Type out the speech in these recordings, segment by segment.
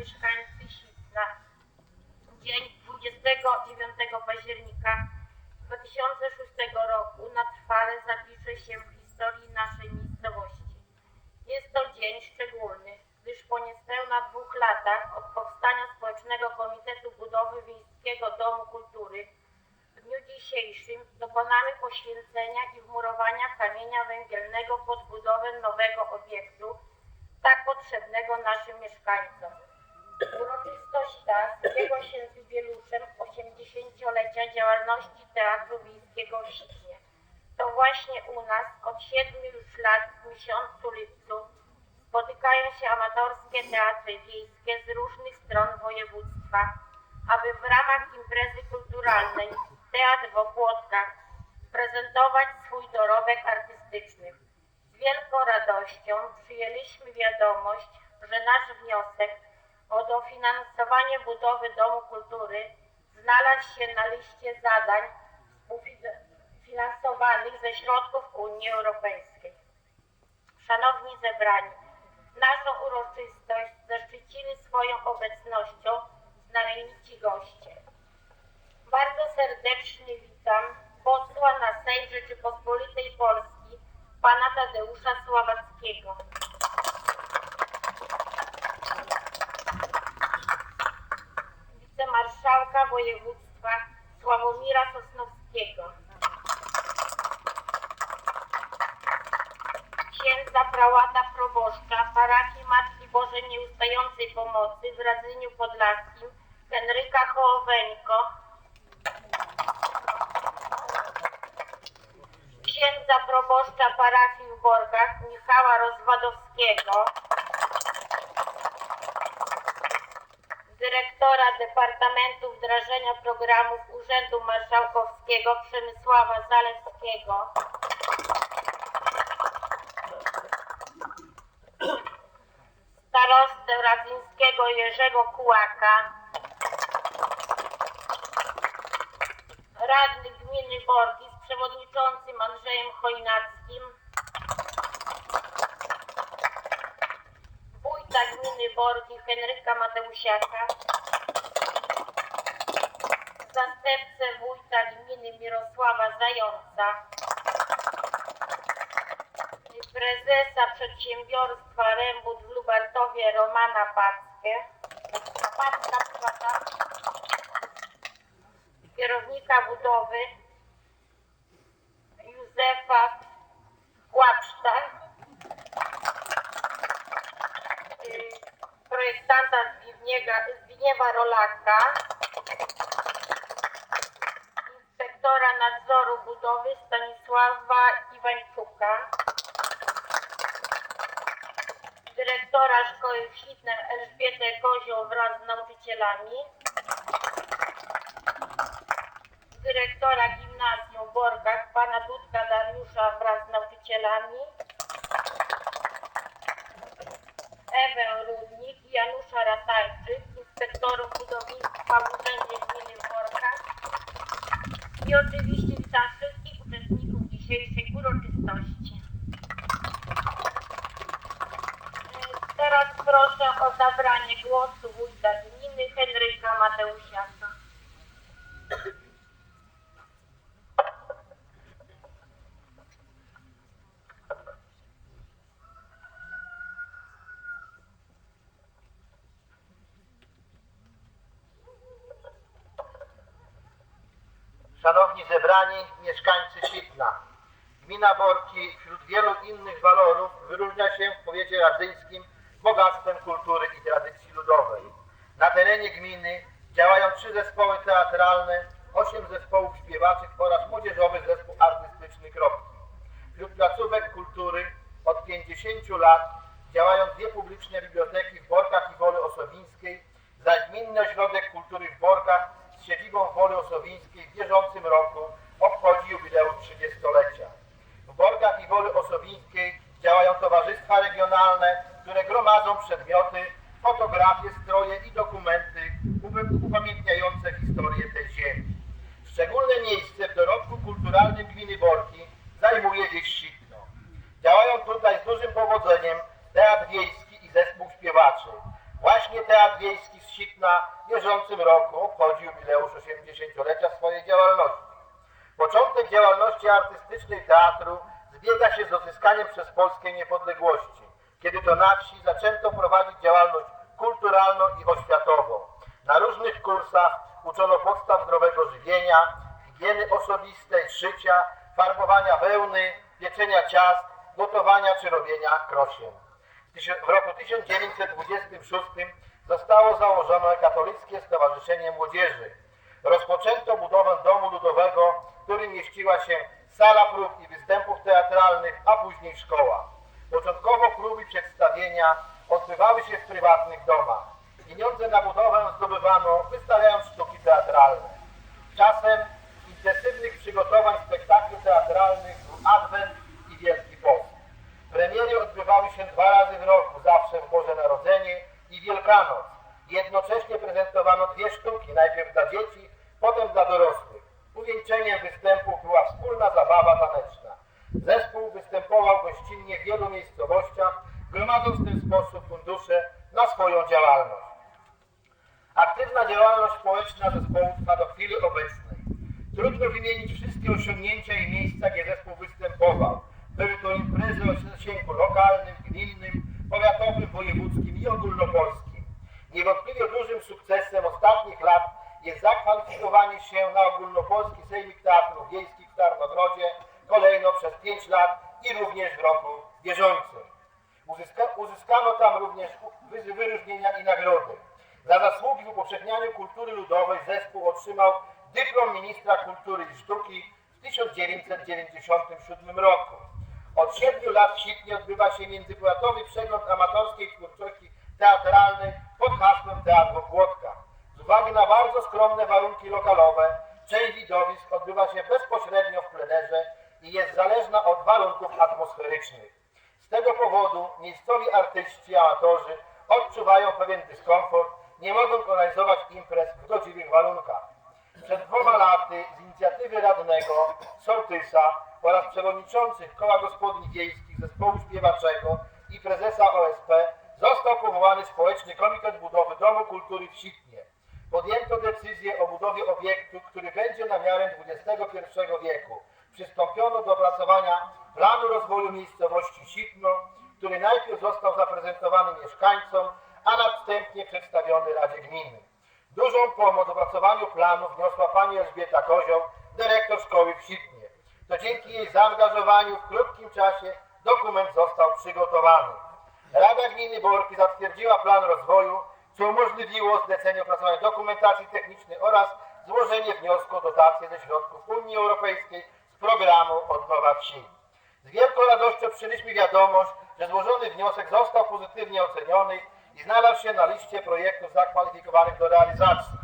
mieszkańcy Hitna. Dzień 29 października 2006 roku na trwale zapisze się w historii naszej miejscowości. Jest to dzień szczególny, gdyż po niespełna dwóch latach od powstania Społecznego Komitetu Budowy Wiejskiego Domu Kultury w dniu dzisiejszym dokonamy poświęcenia i wmurowania kamienia węgielnego pod budowę nowego obiektu, tak potrzebnego naszym mieszkańcom. Uroczystość ta zbiegła się z jubileuszem 80-lecia działalności Teatru Wiejskiego w Siknie. To właśnie u nas od siedmiu już lat w miesiącu lipcu spotykają się amatorskie teatry wiejskie z różnych stron województwa, aby w ramach imprezy kulturalnej Teatr w Opłotkach prezentować swój dorobek artystyczny. Z wielką radością przyjęliśmy wiadomość, że nasz wniosek o dofinansowanie budowy Domu Kultury znalazł się na liście zadań finansowanych ze środków Unii Europejskiej. Szanowni zebrani, naszą uroczystość zaszczycili swoją obecnością znamienici goście. Bardzo serdecznie witam posła na Sejm Rzeczypospolitej Polski, pana Tadeusza Sławackiego. Wicemarszałka województwa Sławomira Sosnowskiego. Księdza prałata proboszcza parafii Matki Bożej Nieustającej Pomocy w Radzyniu Podlaskim Henryka Hołoweńko. Księdza proboszcza parafii w Borgach Michała Rozwadowskiego. Dyrektora Departamentu Wdrażania Programów Urzędu Marszałkowskiego Przemysława Zalewskiego, starostę radzyńskiego Jerzego Kułaka, radny gminy Borki z przewodniczącym Andrzejem Chojnackim, wójta gminy Borki Henryka Mateusiaka, zastępcę wójta gminy Mirosława Zająca, prezesa przedsiębiorstwa Rembut w Lubartowie Romana Packę, kierownika budowy Józefa Kłapszta, y, projektanta Zbigniewa Rolaka, Świtnem Elżbietę Kozioł wraz z nauczycielami, dyrektora gimnazjum Borgach pana Dudka Dariusza wraz z nauczycielami, Ewę Rudnik i Janusza Ratajczyk, inspektorów budownictwa w Urzędzie Gminy Borkach i oczywiście witam wszystkich uczestników dzisiejszej uroczystości. E, Teraz proszę o zabranie głosu wójta gminy Henryka Mateusiaka. Szanowni zebrani mieszkańcy Świtna, gmina Borki wśród wielu innych walorów wyróżnia się w powiecie radzyńskim bogactwem kultury i tradycji ludowej. Na terenie gminy działają trzy zespoły teatralne, osiem zespołów śpiewaczych oraz młodzieżowy zespół artystyczny Kropki. Wśród placówek kultury od 50 lat działają dwie publiczne biblioteki w Borkach i Woli Osowińskiej, zaś Gminny Ośrodek Kultury w Borkach z siedzibą w Woli Osowińskiej w bieżącym roku obchodzi jubileusz 30-lecia. W Borkach i Woli Osowińskiej działają towarzystwa regionalne, które gromadzą przedmioty, fotografie, stroje i dokumenty upamiętniające historię tej ziemi. Szczególne miejsce w dorobku kulturalnym gminy Borki zajmuje wieś Sitno. Działają tutaj z dużym powodzeniem Teatr Wiejski i Zespół Śpiewaczy. Właśnie Teatr Wiejski z Sitna w bieżącym roku obchodzi jubileusz 80-lecia swojej działalności. Początek działalności artystycznej teatru zbiega się z odzyskaniem przez Polskę niepodległości, kiedy to na wsi zaczęto prowadzić działalność kulturalną i oświatową. Na różnych kursach uczono podstaw zdrowego żywienia, higieny osobistej, szycia, farbowania wełny, pieczenia ciast, gotowania czy robienia krosien. W roku 1926 zostało założone Katolickie Stowarzyszenie Młodzieży. Rozpoczęto budowę domu ludowego, w którym mieściła się sala prób i występów teatralnych, a później szkoła. Początkowo próby przedstawienia odbywały się w prywatnych domach. Pieniądze na budowę zdobywano wystawiając sztuki teatralne. Czasem intensywnych przygotowań spektakli teatralnych był Adwent i Wielki Post. Premiery odbywały się dwa razy w roku, zawsze w Boże Narodzenie i Wielkanoc. Jednocześnie prezentowano dwie sztuki, najpierw dla dzieci, potem dla dorosłych. Uwieńczeniem występów była wspólna zabawa taneczna. Zespół występował gościnnie w wielu miejscowościach, gromadząc w ten sposób fundusze na swoją działalność. Aktywna działalność społeczna zespołu trwa do chwili obecnej. Trudno wymienić wszystkie osiągnięcia i miejsca, gdzie zespół występował. Były to imprezy o zasięgu lokalnym, gminnym, powiatowym, wojewódzkim i ogólnopolskim. Niewątpliwie dużym sukcesem ostatnich lat jest zakwalifikowanie się na ogólnopolski Sejmik Teatrów Wiejskich w Tarnogrodzie kolejno przez 5 lat i również w roku bieżącym. Uzyska, uzyskano tam również wy- wyróżnienia i nagrody. Za zasługi w upowszechnianiu kultury ludowej zespół otrzymał dyplom ministra kultury i sztuki w 1997 roku. Od 7 lat w Sitnie odbywa się międzypowiatowy przegląd amatorskiej twórczości teatralnej pod hasłem Teatr Ochłotka. Uwagi na bardzo skromne warunki lokalowe, część widowisk odbywa się bezpośrednio w plenerze i jest zależna od warunków atmosferycznych. Z tego powodu miejscowi artyści, amatorzy odczuwają pewien dyskomfort, nie mogą organizować imprez w godziwych warunkach. Przed dwoma laty z inicjatywy radnego Sołtysa oraz przewodniczących Koła Gospodyń Wiejskich Zespołu Śpiewaczego i prezesa OSP został powołany Społeczny Komitet Budowy Domu Kultury w Sitnie. Podjęto decyzję o budowie obiektu, który będzie na miarę XXI wieku. Przystąpiono do opracowania planu rozwoju miejscowości Sitno, który najpierw został zaprezentowany mieszkańcom, a następnie przedstawiony Radzie Gminy. Dużą pomoc w opracowaniu planu wniosła pani Elżbieta Kozioł, dyrektor szkoły w Sitnie. To dzięki jej zaangażowaniu w krótkim czasie dokument został przygotowany. Rada Gminy Borki zatwierdziła plan rozwoju, co umożliwiło zlecenie opracowania dokumentacji technicznej oraz złożenie wniosku o dotację ze środków Unii Europejskiej z programu Odnowa Wsi. Z wielką radością przyjęliśmy wiadomość, że złożony wniosek został pozytywnie oceniony i znalazł się na liście projektów zakwalifikowanych do realizacji.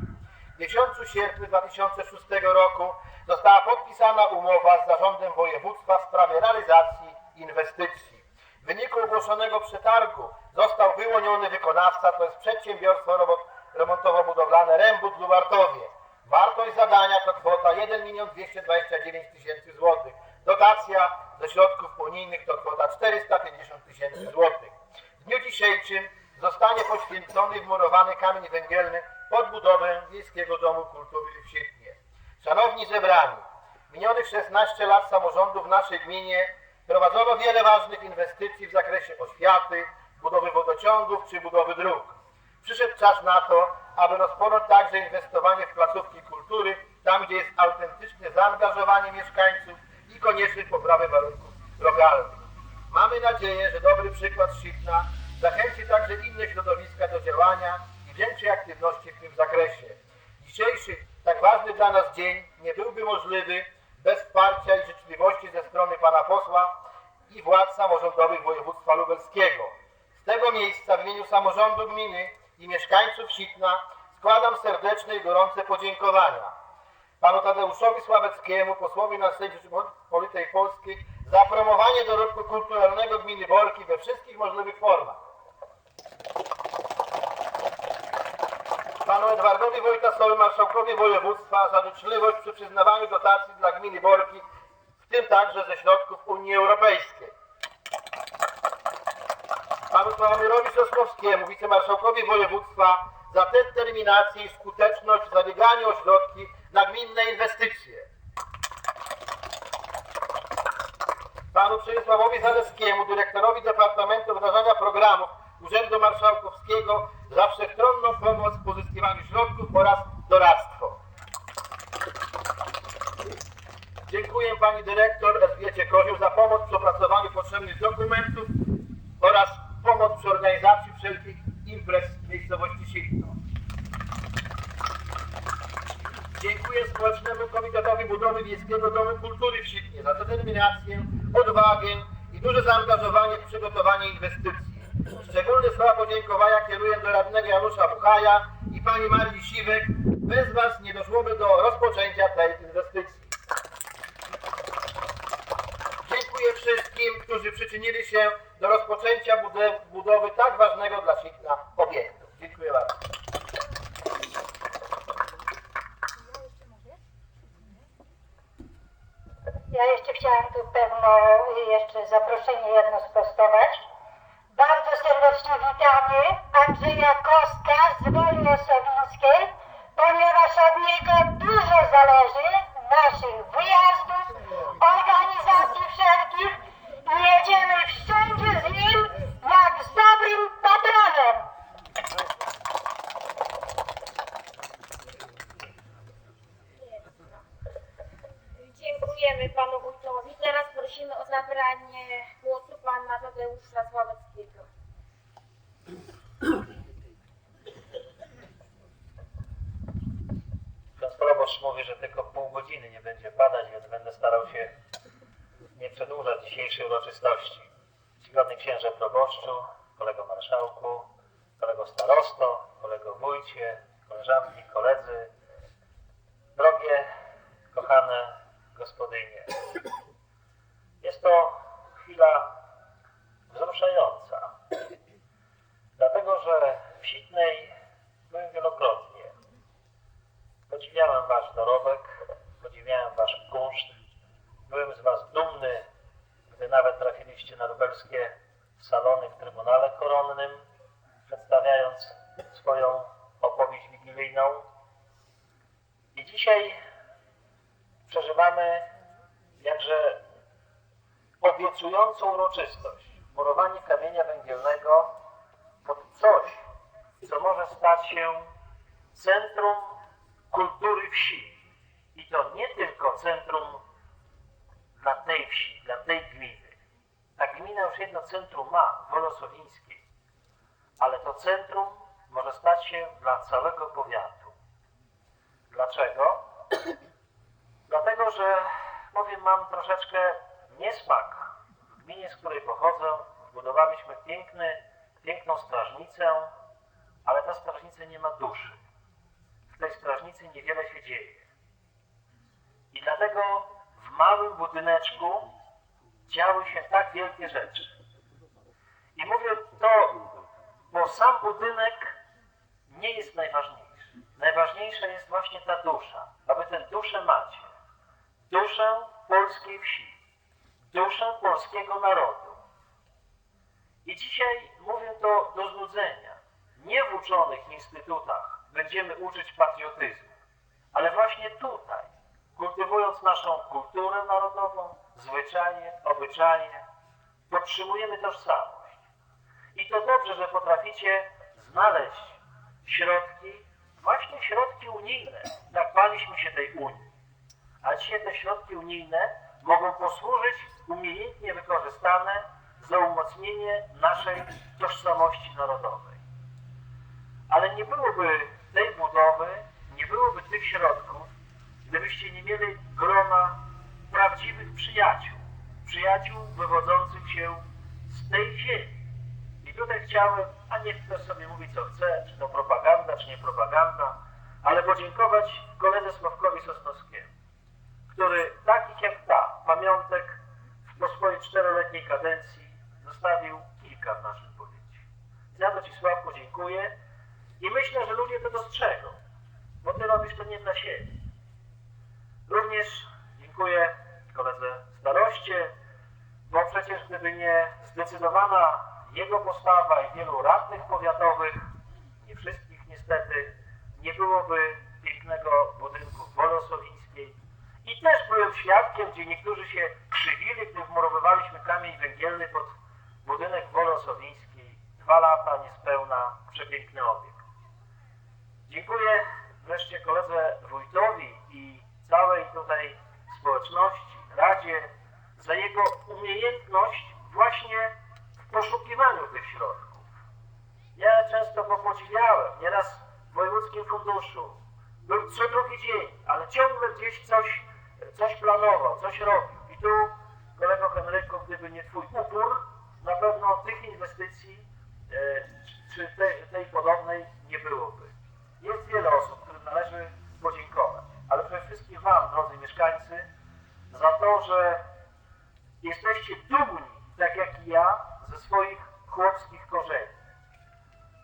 W miesiącu sierpnia 2006 roku została podpisana umowa z Zarządem Województwa w sprawie realizacji inwestycji. W wyniku ogłoszonego przetargu został wyłoniony wykonawca, to jest przedsiębiorstwo remontowo-budowlane Rembut Lubartowie. Wartość zadania to kwota 1 229 tysięcy złotych. Dotacja ze środków unijnych to kwota 450 tysięcy złotych. W dniu dzisiejszym zostanie poświęcony wmurowany kamień węgielny pod budowę Wiejskiego Domu Kultury w Sitnie. Szanowni zebrani, minionych 16 lat samorządu w naszej gminie prowadzono wiele ważnych inwestycji w zakresie oświaty, budowy wodociągów czy budowy dróg. Przyszedł czas na to, aby rozpocząć także inwestowanie w placówki kultury, tam gdzie jest autentyczne zaangażowanie mieszkańców i konieczność poprawy warunków lokalnych. Mamy nadzieję, że dobry przykład Sitna zachęci także inne środowiska do działania i większej aktywności w tym zakresie. Dzisiejszy, tak ważny dla nas dzień nie byłby możliwy bez wsparcia i życzliwości ze strony pana posła i władz samorządowych województwa lubelskiego. Z tego miejsca w imieniu samorządu gminy i mieszkańców Sitna składam serdeczne i gorące podziękowania panu Tadeuszowi Sławeckiemu, posłowi na Sejm Rzeczypospolitej Polskiej za promowanie dorobku kulturalnego gminy Borki we wszystkich możliwych formach. Panu Edwardowi Wojtasowi, marszałkowi województwa za życzliwość przy przyznawaniu dotacji dla gminy Borki, w tym także ze środków Unii Europejskiej. Panu Sławomirowi Sosnowskiemu, wicemarszałkowi województwa, za determinację i skuteczność w zabieganiu o środki na gminne inwestycje. Panu Przemysławowi Zaleskiemu, dyrektorowi Departamentu Wdrażania Programów Urzędu Marszałkowskiego za wszechstronną pomoc w pozyskiwaniu środków oraz doradztwo. Dziękuję Pani Dyrektor Elżbiecie Kozioł za pomoc przy opracowaniu potrzebnych dokumentów oraz pomoc przy organizacji wszelkich imprez w miejscowości Sitno. Dziękuję Społecznemu Komitetowi Budowy Wiejskiego Domu Kultury w Sitnie za determinację, odwagę i duże zaangażowanie w przygotowanie inwestycji. Szczególne słowa podziękowania kieruję do radnego Janusza Buchaja i pani Marii Siwek. Bez Was nie doszłoby do rozpoczęcia tej inwestycji. Dziękuję wszystkim, którzy przyczynili się do rozpoczęcia budowy, tak ważnego dla Sitna obiektu. Dziękuję bardzo. Ja jeszcze chciałam tu pewno jeszcze zaproszenie jedno sprostować. Witamy Andrzeja z Woli Osowińskiej, ponieważ od niego dużo zależy naszych wyjazdów, organizacji wszelkich i jedziemy wszędzie z nim jak z dobrym patronem. Dziękujemy panu wójtowi. Teraz prosimy o zabranie głosu pana Tadeusza Sławeckiego. Ksiądz proboszcz mówi, że tylko pół godziny nie będzie padać, więc będę starał się nie przedłużać dzisiejszej uroczystości. Czcigodny księże proboszczu, kolego marszałku, kolego starosto, kolego wójcie, koleżanki, koledzy, drogie, kochane gospodynie. Jest to chwila wzruszająca, dlatego że w Sitnej byłem wielokrotnie. Podziwiałem Wasz dorobek, podziwiałem Wasz kunszt. Byłem z Was dumny, gdy nawet trafiliście na lubelskie salony w Trybunale Koronnym, przedstawiając swoją opowieść wigilijną. I dzisiaj przeżywamy jakże obiecującą uroczystość. Murowanie kamienia węgielnego pod coś, co może stać się centrum kultury wsi. I to nie tylko centrum dla tej wsi, dla tej gminy. Ta gmina już jedno centrum ma, Wolosowińskiej, ale to centrum może stać się dla całego powiatu. Dlaczego? Dlatego, że powiem, mam troszeczkę niesmak. W gminie, z której pochodzę, zbudowaliśmy piękny, piękną strażnicę, ale ta strażnica nie ma duszy tej strażnicy niewiele się dzieje. I dlatego w małym budyneczku działy się tak wielkie rzeczy. I mówię to, bo sam budynek nie jest najważniejszy. Najważniejsza jest właśnie ta dusza, aby tę duszę macie. Duszę polskiej wsi, duszę polskiego narodu. I dzisiaj mówię to do znudzenia. Nie w uczonych instytutach będziemy uczyć patriotyzmu, ale właśnie tutaj, kultywując naszą kulturę narodową, zwyczaje, obyczaje, podtrzymujemy tożsamość. I to dobrze, że potraficie znaleźć środki, właśnie środki unijne. Baliśmy się tej Unii. A dzisiaj te środki unijne mogą posłużyć umiejętnie wykorzystane za umocnienie naszej tożsamości narodowej. Ale nie byłoby tej budowy, nie byłoby tych środków, gdybyście nie mieli grona prawdziwych przyjaciół, przyjaciół wywodzących się z tej ziemi. I tutaj chciałem, a niech ktoś sobie mówi co chce, czy to propaganda, czy nie propaganda, ale podziękować koledze Sławkowi Sosnowskiemu, który takich jak ta pamiątek po swojej czteroletniej kadencji zostawił kilka w naszym powiecie. Za to Ci Sławku dziękuję i myślę, że ludzie to dostrzegą, bo Ty robisz to nie dla siebie. Również dziękuję koledze staroście, bo przecież gdyby nie zdecydowana jego postawa i wielu radnych powiatowych, nie wszystkich niestety, nie byłoby pięknego budynku w Wolosowińskiej. I też byłem świadkiem, gdzie niektórzy się krzywili, gdy wmurowywaliśmy kamień węgielny pod budynek w Wolosowińskiej. Dwa lata niespełna, przepiękny obiekt. Dziękuję wreszcie koledze wójtowi i całej tutaj społeczności, Radzie za jego umiejętność właśnie w poszukiwaniu tych środków. Ja często go podziwiałem, nieraz w wojewódzkim funduszu. Był co drugi dzień, ale ciągle gdzieś coś, coś planował, coś robił. I tu, kolego Henryku, gdyby nie twój upór, na pewno tych inwestycji e, czy tej, tej podobnej nie byłoby. Jest wiele osób, którym należy podziękować, ale przede wszystkim Wam, drodzy mieszkańcy, za to, że jesteście dumni, tak jak i ja, ze swoich chłopskich korzeni.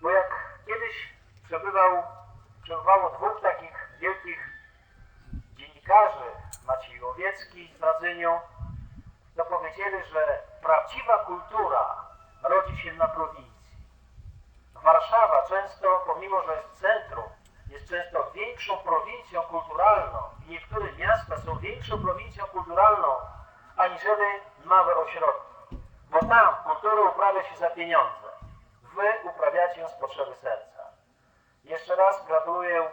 Bo jak kiedyś przebywał, przebywało dwóch takich wielkich dziennikarzy, Maciej Łowiecki z Radzynią, to powiedzieli, że prawdziwa kultura rodzi się na prowincji. Warszawa często, pomimo że jest centrum, jest często większą prowincją kulturalną i niektóre miasta są większą prowincją kulturalną aniżeli małe ośrodki. Bo tam kulturę uprawia się za pieniądze. Wy uprawiacie ją z potrzeby serca. Jeszcze raz gratuluję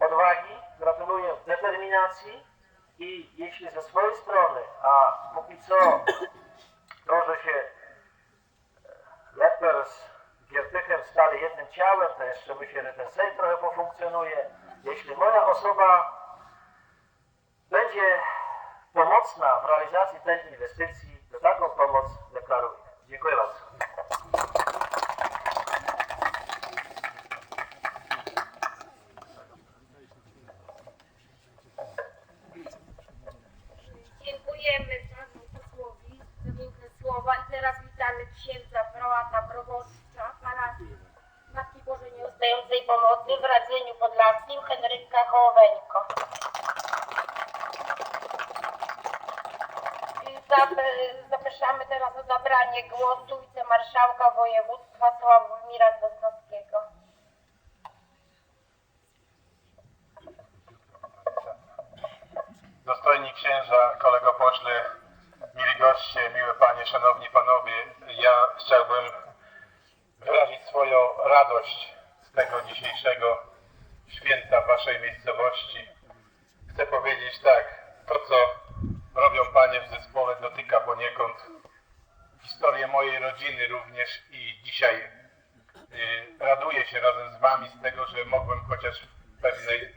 odwagi, gratuluję determinacji i jeśli ze swojej strony, a póki co to, że się Leper stali jednym ciałem, to jeszcze myślę, że ten Sejm trochę pofunkcjonuje. Jeśli moja osoba będzie pomocna w realizacji tej inwestycji, to taką pomoc deklaruję. Dziękuję bardzo. Dziękujemy panu posłowi za piękne słowa i teraz witamy księdza prałata proboszcza parafii Matki Bożej W Radzeniu Podlaskim Henryka Hołoweńko. Zapraszamy teraz o zabranie głosu wicemarszałka województwa Sławomira Sosnowskiego. Dostojni księża, kolego pośle, mili goście, miłe panie, szanowni panowie, ja chciałbym wyrazić swoją radość tego dzisiejszego święta w waszej miejscowości. Chcę powiedzieć tak, to co robią panie w zespole dotyka poniekąd historię mojej rodziny również i dzisiaj y, raduję się razem z wami z tego, że mogłem chociaż w pewnej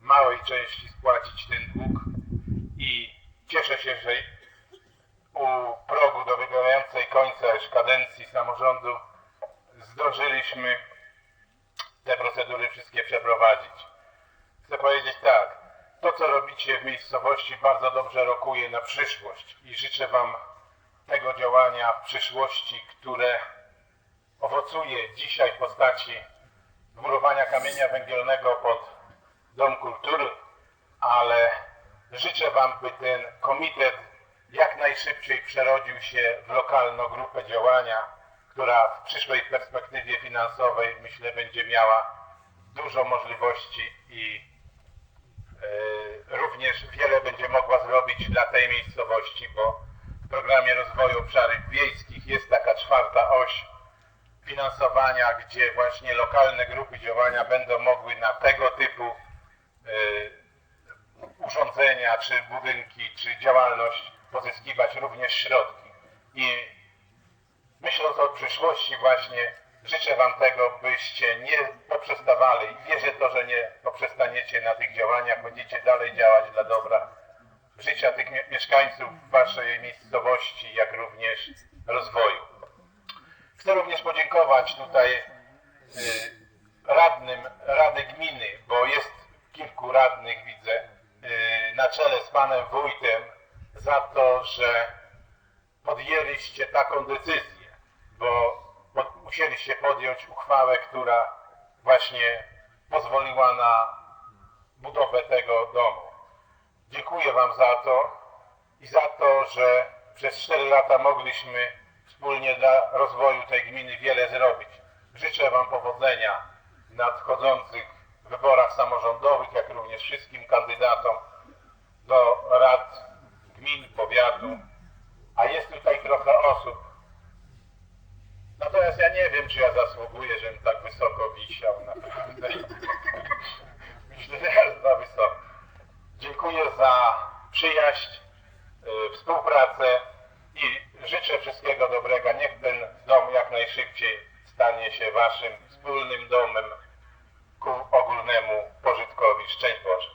małej części spłacić ten dług i cieszę się, że u progu dobiegającej końca już kadencji samorządu zdążyliśmy te procedury wszystkie przeprowadzić. Chcę powiedzieć tak, to co robicie w miejscowości bardzo dobrze rokuje na przyszłość i życzę Wam tego działania w przyszłości, które owocuje dzisiaj w postaci wmurowania kamienia węgielnego pod Dom Kultury, ale życzę Wam, by ten komitet jak najszybciej przerodził się w lokalną grupę działania, która w przyszłej perspektywie finansowej myślę będzie miała dużo możliwości i e, również wiele będzie mogła zrobić dla tej miejscowości, bo w programie rozwoju obszarów wiejskich jest taka czwarta oś finansowania, gdzie właśnie lokalne grupy działania będą mogły na tego typu e, urządzenia, czy budynki, czy działalność pozyskiwać również środki. I myśląc o przyszłości właśnie życzę Wam tego, byście nie poprzestawali. I wierzę to, że nie poprzestaniecie na tych działaniach, będziecie dalej działać dla dobra życia tych mie- mieszkańców Waszej miejscowości, jak również rozwoju. Chcę również podziękować tutaj y, radnym Rady Gminy, bo jest kilku radnych, widzę, y, na czele z panem wójtem, za to, że podjęliście taką decyzję, bo musieliście podjąć uchwałę, która właśnie pozwoliła na budowę tego domu. Dziękuję Wam za to i za to, że przez 4 lata mogliśmy wspólnie dla rozwoju tej gminy wiele zrobić. Życzę Wam powodzenia w nadchodzących wyborach samorządowych, jak również wszystkim kandydatom do rad gmin, powiatu. A jest tutaj trochę osób. Natomiast ja nie wiem, czy ja zasługuję, żebym tak wysoko wisiał, naprawdę. Myślę, że za wysoko. Dziękuję za przyjaźń, y, współpracę i życzę wszystkiego dobrego. Niech ten dom jak najszybciej stanie się waszym wspólnym domem ku ogólnemu pożytkowi. Szczęść Boże.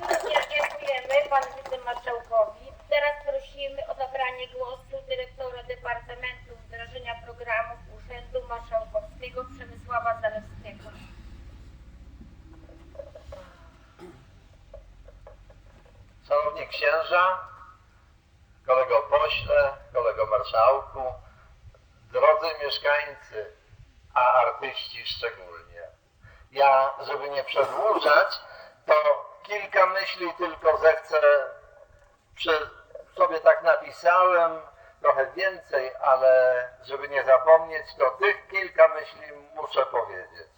Również dziękujemy panu wicemarszałkowi. Teraz prosimy o zabranie głosu dyrektora Departamentu Wdrażania Programów Urzędu Marszałkowskiego Przemysława Zalewskiego. Szanowni księża, kolego pośle, kolego marszałku, drodzy mieszkańcy, a artyści szczególnie. Ja, żeby nie przedłużać, to kilka myśli tylko zechcę, przy, sobie tak napisałem, trochę więcej, ale żeby nie zapomnieć, to tych kilka myśli muszę powiedzieć.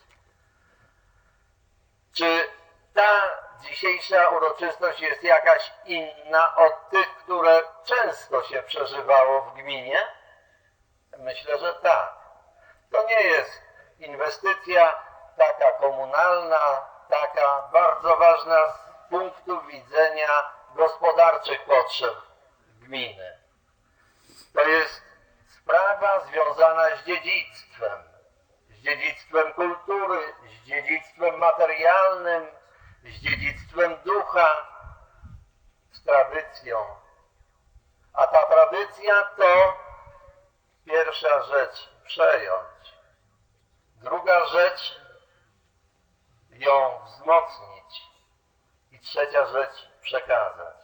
Czy ta dzisiejsza uroczystość jest jakaś inna od tych, które często się przeżywało w gminie? Myślę, że tak. To nie jest inwestycja taka komunalna, taka bardzo ważna z punktu widzenia gospodarczych potrzeb gminy. To jest sprawa związana z dziedzictwem, z dziedzictwem kultury, z dziedzictwem materialnym, z dziedzictwem ducha, z tradycją. A ta tradycja to pierwsza rzecz przejąć. Druga rzecz ją wzmocnić. I trzecia rzecz przekazać.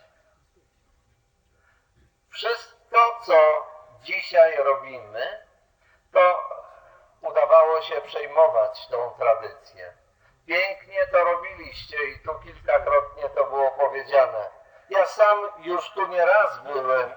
Wszystko, co dzisiaj robimy, to udawało się przejmować tą tradycję. Pięknie to robiliście i tu kilkakrotnie to było powiedziane. Ja sam już tu nie raz byłem